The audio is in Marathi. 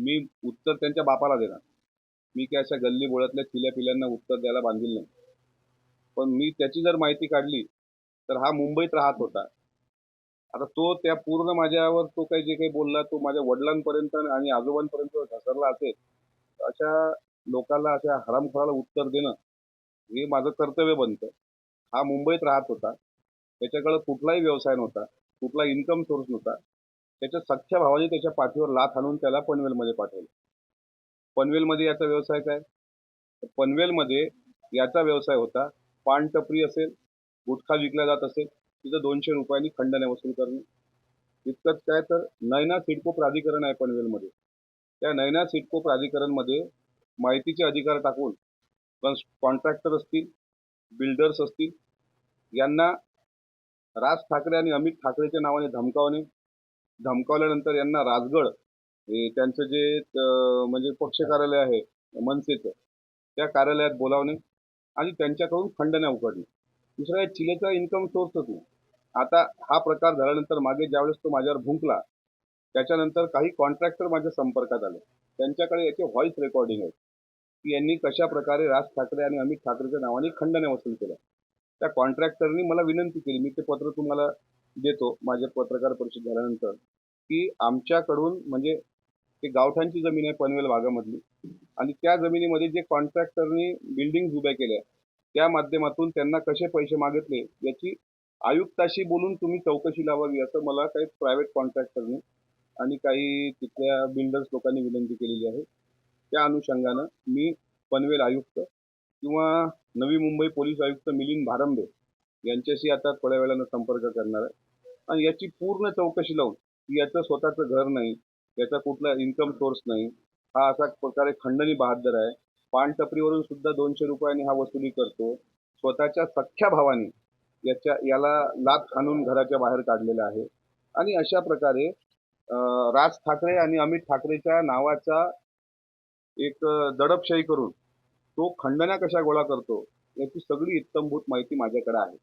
मी उत्तर त्यांच्या बापाला देणार. मी काय अशा गल्ली बोळातल्या खिल्या पिल्यांना उत्तर द्यायला बांधील नाही. पण मी त्याची जर माहिती काढली तर हा मुंबईत राहत होता. आता तो त्या पूर्ण माझ्यावर तो काही जे काही बोलला तो माझ्या वडिलांपर्यंत आणि आजोबांपर्यंत घसरला असेल अशा लोकांना अशा हरामखोराला उत्तर देणं हे माझं कर्तव्य बनतं. हा मुंबईत राहत होता. त्याच्याकडे कुठलाही व्यवसाय नव्हता. कुठला इन्कम सोर्स नव्हता. त्याच्या सख्ख्या भावाने त्याच्या पाठीवर लाथ आणून त्याला पनवेलमध्ये पाठवलं. पनवेलमध्ये याचा व्यवसाय काय? पनवेलमध्ये याचा व्यवसाय होता पान टपरी असेल गुटखा विकला जात असेल तिथं दोनशे रुपयांनी खंडने वसूल करणे. इतकंच काय तर नयना सिडको प्राधिकरण आहे पनवेलमध्ये. त्या नयना सिडको प्राधिकरणमध्ये माहितीचे अधिकार टाकून कॉन्ट्रॅक्टर असतील बिल्डर्स असतील यांना राज ठाकरे आणि अमित ठाकरेच्या नावाने धमकावणे धमकावल्यानंतर यांना राजगड हे त्यांचं जे म्हणजे पक्ष कार्यालय आहे मनसेचं त्या कार्यालयात बोलावणे आणि त्यांच्याकडून खंडण्या उघडणे. दुसरा चिलेचा इन्कम सोर्सच नाही आता हा प्रकार झाल्यानंतर मागे ज्यावेळेस तो माझ्यावर भुंकला त्याच्यानंतर काही कॉन्ट्रॅक्टर माझ्या संपर्कात आले. त्यांच्याकडे याचे व्हॉइस रेकॉर्डिंग आहे. की यांनी कशा प्रकारे राज ठाकरे आणि अमित ठाकरेच्या नावाने खंडण्या वसूल केल्या. त्या कॉन्ट्रॅक्टरनी मला विनंती केली. मी ते पत्र तुम्हाला देतो माझ्या पत्रकार परिषद झाल्यानंतर की आमच्याकडून म्हणजे ते गावठांची जमीन आहे पनवेल भागामधली आणि त्या जमिनीमध्ये जे कॉन्ट्रॅक्टरनी बिल्डिंग उभ्या केल्या त्या माध्यमातून त्यांना कसे पैसे मागितले याची आयुक्ताशी बोलून तुम्ही चौकशी लावावी असं मला काही प्रायव्हेट कॉन्ट्रॅक्टरने आणि काही तिथल्या बिल्डर्स लोकांनी विनंती केलेली आहे. त्या अनुषंगानं मी पनवेल आयुक्त किंवा नवी मुंबई पोलीस आयुक्त मिलिंद भारंबे यांच्याशी आता थोड्या वेळानं संपर्क करणार आहे. आणि याची पूर्ण चौकशी लावून की याचं स्वतःचं घर नाही याचा कुठला इन्कम सोर्स नाही हा असा प्रकारे खंडणी बहादर आहे. पान टपरीवरून सुद्धा दोनशे रुपयांनी हा वसुली करतो. स्वतःच्या सख्ख्या भावाने याच्या याला लाभ आणून घराच्या बाहेर काढलेला आहे. आणि अशा प्रकारे राज ठाकरे आणि अमित ठाकरेच्या नावाचा एक दडपशाही करून तो खंडण्या कशा गोळा करतो याची सगळी इत्तमभूत माहिती माझ्याकडे आहे.